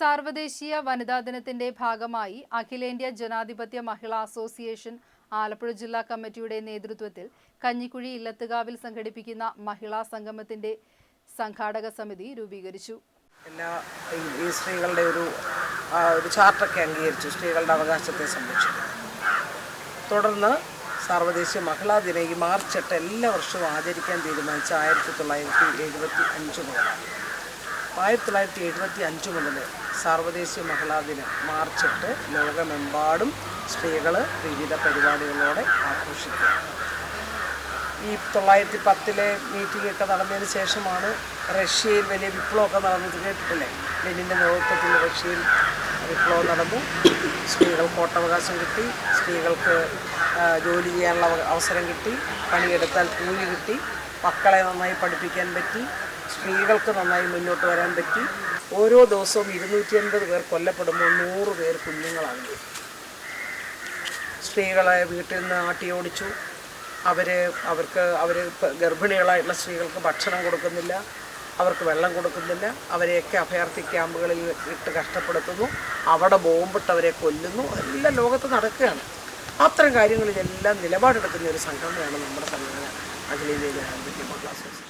സാർവദേശീയ വനിതാ ദിനത്തിന്റെ ഭാഗമായി അഖിലേന്ത്യാ ജനാധിപത്യ മഹിളാ അസോസിയേഷൻ ആലപ്പുഴ ജില്ലാ കമ്മിറ്റിയുടെ നേതൃത്വത്തിൽ കഞ്ഞിക്കുഴി ഇല്ലത്തുകാവിൽ സംഘടിപ്പിക്കുന്ന മഹിളാ സംഗമത്തിന്റെ സംഘാടക സമിതി രൂപീകരിച്ചു. എല്ലാ ഈ- സ്ത്രീകളുടെ ഒരു ഒരു ചാർട്ടൊക്കെ അംഗീകരിച്ചു സ്ത്രീകളുടെ അവകാശത്തെ സംരക്ഷിക്കും തുടർന്ന് സാർവദേശീയ മഹിളാ ദിനം ഈ മാർച്ച് എട്ട് എല്ലാ വർഷവും ആചരിക്കാൻ തീരുമാനിച്ച ആയിരത്തി തൊള്ളായിരത്തി എഴുപത്തി അഞ്ച് മുതലാണ്. ആയിരത്തി തൊള്ളായിരത്തി എഴുപത്തി അഞ്ച് മുതൽ സാർവദേശീയ മഹിളാ ദിനം മാർച്ച് എട്ട് ലോകമെമ്പാടും സ്ത്രീകൾ വിവിധ പരിപാടികളോടെ ആഘോഷിക്കുക ഈ തൊള്ളായിരത്തി പത്തിലെ മീറ്റിംഗ് ഒക്കെ നടന്നതിന് ശേഷമാണ് റഷ്യയിൽ വലിയ വിപ്ലവമൊക്കെ നടന്നത് കേട്ടിട്ടില്ലേ? ലെനിന്റെ നേതൃത്വത്തിൽ റഷ്യയിൽ വിപ്ലവം നടന്നു. സ്ത്രീകൾക്ക് വോട്ടവകാശം കിട്ടി. സ്ത്രീകൾക്ക് ജോലി ചെയ്യാനുള്ള അവസരം കിട്ടി. പണിയെടുത്താൽ കൂലി കിട്ടി. മക്കളെ നന്നായി പഠിപ്പിക്കാൻ പറ്റി. സ്ത്രീകൾക്ക് നന്നായി മുന്നോട്ട് വരാൻ പറ്റി. ഓരോ ദിവസവും ഇരുന്നൂറ്റി അൻപത് പേർ കൊല്ലപ്പെടുമ്പോൾ നൂറ് പേർ കുഞ്ഞുങ്ങളാണ്. സ്ത്രീകളെ വീട്ടിൽ നിന്ന് ആട്ടി ഓടിച്ചു. അവർ അവർക്ക് അവർ ഗർഭിണികളായിട്ടുള്ള സ്ത്രീകൾക്ക് ഭക്ഷണം കൊടുക്കുന്നില്ല. അവർക്ക് വെള്ളം കൊടുക്കുന്നില്ല. അവരെയൊക്കെ അഭയാർത്ഥി ക്യാമ്പുകളിൽ ഇട്ട് കഷ്ടപ്പെടുത്തുന്നു. അവിടെ ബോംബിട്ടവരെ കൊല്ലുന്നു. എല്ലാം ലോകത്ത് നടക്കുകയാണ്. അത്തരം കാര്യങ്ങളിലെല്ലാം നിലപാടെടുക്കുന്ന ഒരു സംഘടനയാണ് നമ്മുടെ സംഘടന. അഖിലേന്ത്യ ജനാധിപത്യ അസോസിയേഷൻ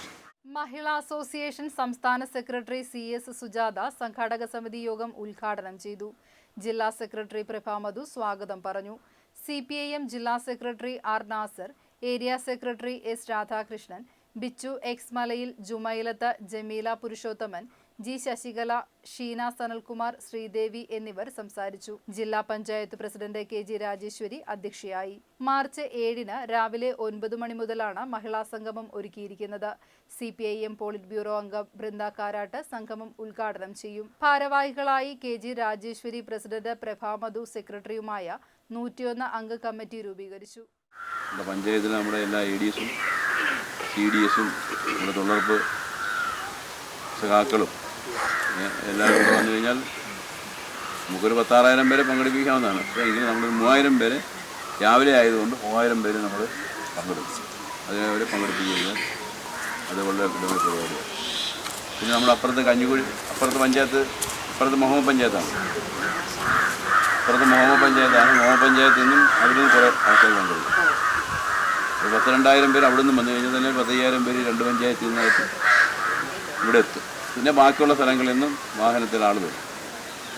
മഹിളാ അസോസിയേഷൻ സംസ്ഥാന സെക്രട്ടറി സി എസ് സുജാത സംഘാടക സമിതി യോഗം ഉദ്ഘാടനം ചെയ്തു. ജില്ലാ സെക്രട്ടറി പ്രഭാമധു സ്വാഗതം പറഞ്ഞു. സി പി ഐ എം ജില്ലാ secretary R Nasar area secretary S Radhakrishnan Bichu X Malayil Jumailath Jameela Purushothaman G Sasikala Sheena Sanalkumar Sreedevi എന്നിവർ സംസാരിച്ചു. ജില്ലാ panchayat president K G Rajeshwari അധ്യക്ഷയായി. മാർച്ച് ഏഴിന് രാവിലെ ഒൻപത് മണി മുതലാണ് മഹിളാ സംഗമം ഒരുക്കിയിരിക്കുന്നത്. C P I M polit bureau അംഗം ബൃന്ദ കാരാട്ട് സംഗമം ഉദ്ഘാടനം ചെയ്യും. ഭാരവാഹികളായി K G Rajeshwari president Prabhamadhu സെക്രട്ടറിയുമായ നൂറ്റിയൊന്ന് അംഗ കമ്മിറ്റി രൂപീകരിച്ചു. പഞ്ചായത്തിൽ നമ്മുടെ എല്ലാ സഖാക്കളും എല്ലാവരും വന്നു കഴിഞ്ഞാൽ നമുക്കൊരു പത്താറായിരം പേരെ പങ്കെടുപ്പിക്കാവുന്നതാണ്. പക്ഷേ എങ്കിലും നമ്മളൊരു മൂവായിരം പേരെ രാവിലെ ആയതുകൊണ്ട് മൂവായിരം പേര് നമ്മൾ പങ്കെടുപ്പിച്ചു. അതിനെ പങ്കെടുപ്പിക്കുന്നത് പങ്കെടുപ്പിച്ച് കഴിഞ്ഞാൽ അത് വളരെ വിടുന്ന പരിപാടിയാണ് പിന്നെ നമ്മുടെ അപ്പുറത്ത് കഞ്ഞിക്കുഴി അപ്പുറത്ത് പഞ്ചായത്ത് അപ്പുറത്ത് മുഹമ്മദ് പഞ്ചായത്താണ്. അപ്പുറത്ത് മുഹമ്മദ് പഞ്ചായത്താണ്. മുഹമ്മദ് പഞ്ചായത്തിൽ നിന്നും അവിടെ നിന്ന് കുറേ ആൾക്കാർ പങ്കെടുക്കും. ഒരു പത്ത് രണ്ടായിരം പേര് അവിടെ നിന്ന് വന്നു കഴിഞ്ഞാൽ തന്നെ പത്തയ്യായിരം പേര് രണ്ട് പഞ്ചായത്തിൽ നിന്നായിട്ട് ഇവിടെ എത്തും. പിന്നെ ബാക്കിയുള്ള സ്ഥലങ്ങളിൽ നിന്നും വാഹനത്തിൽ ആൾ വരും.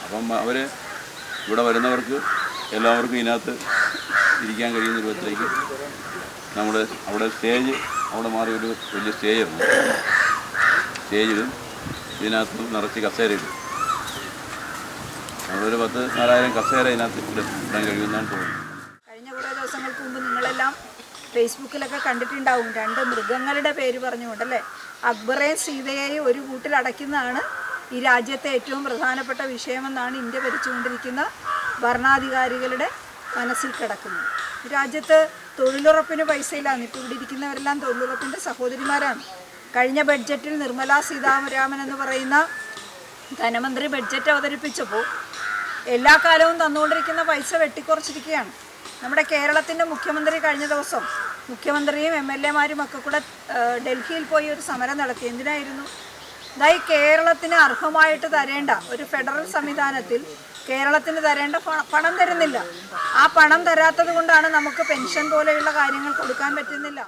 അപ്പം അവർ ഇവിടെ വരുന്നവർക്ക് എല്ലാവർക്കും ഇതിനകത്ത് ഇരിക്കാൻ കഴിയുന്ന രൂപത്തിലേക്ക് നമ്മൾ അവിടെ സ്റ്റേജ് അവിടെ മാറി ഒരു വലിയ സ്റ്റേജുണ്ട് സ്റ്റേജിലും ഇതിനകത്ത് നിറച്ച് കസേരയിടും നമ്മളൊരു പത്ത് നാലായിരം കസേര ഇതിനകത്ത് ഇടാൻ കഴിയുമെന്നാണ് തോന്നുന്നത്. കഴിഞ്ഞ കുറേ ദിവസങ്ങൾക്ക് മുമ്പ് നിങ്ങളെല്ലാം ഫേസ്ബുക്കിലൊക്കെ കണ്ടിട്ടുണ്ടാവും. രണ്ട് മൃഗങ്ങളുടെ പേര് പറഞ്ഞുകൊണ്ടല്ലേ? അക്ബറേയും സീതയെയും ഒരു കൂട്ടിൽ അടയ്ക്കുന്നതാണ് ഈ രാജ്യത്തെ ഏറ്റവും പ്രധാനപ്പെട്ട വിഷയമെന്നാണ് ഇന്ത്യ ഭരിച്ചുകൊണ്ടിരിക്കുന്ന ഭരണാധികാരികളുടെ മനസ്സിൽ കിടക്കുന്നത്. രാജ്യത്ത് തൊഴിലുറപ്പിന് പൈസയിലാണ്. ഇപ്പോൾ ഇവിടെ ഇരിക്കുന്നവരെല്ലാം തൊഴിലുറപ്പിന്റെ സഹോദരിമാരാണ്. കഴിഞ്ഞ ബഡ്ജറ്റിൽ നിർമ്മലാ സീതാരാമൻ എന്ന് പറയുന്ന ധനമന്ത്രി ബഡ്ജറ്റ് അവതരിപ്പിച്ചപ്പോൾ എല്ലാ കാലവും തന്നുകൊണ്ടിരിക്കുന്ന പൈസ വെട്ടിക്കുറച്ചിരിക്കുകയാണ്. നമ്മുടെ കേരളത്തിന്റെ മുഖ്യമന്ത്രി കഴിഞ്ഞ ദിവസം മുഖ്യമന്ത്രിയും എം എൽ എമാരും ഒക്കെ കൂടെ ഡൽഹിയിൽ പോയി ഒരു സമരം നടത്തി. എന്തിനായിരുന്നു? ഇതായി കേരളത്തിന് അർഹമായിട്ട് തരേണ്ട ഒരു ഫെഡറൽ സംവിധാനത്തിൽ കേരളത്തിന് തരേണ്ട പണം തരുന്നില്ല. ആ പണം തരാത്തത് കൊണ്ടാണ് നമുക്ക് പെൻഷൻ പോലെയുള്ള കാര്യങ്ങൾ കൊടുക്കാൻ പറ്റുന്നില്ല.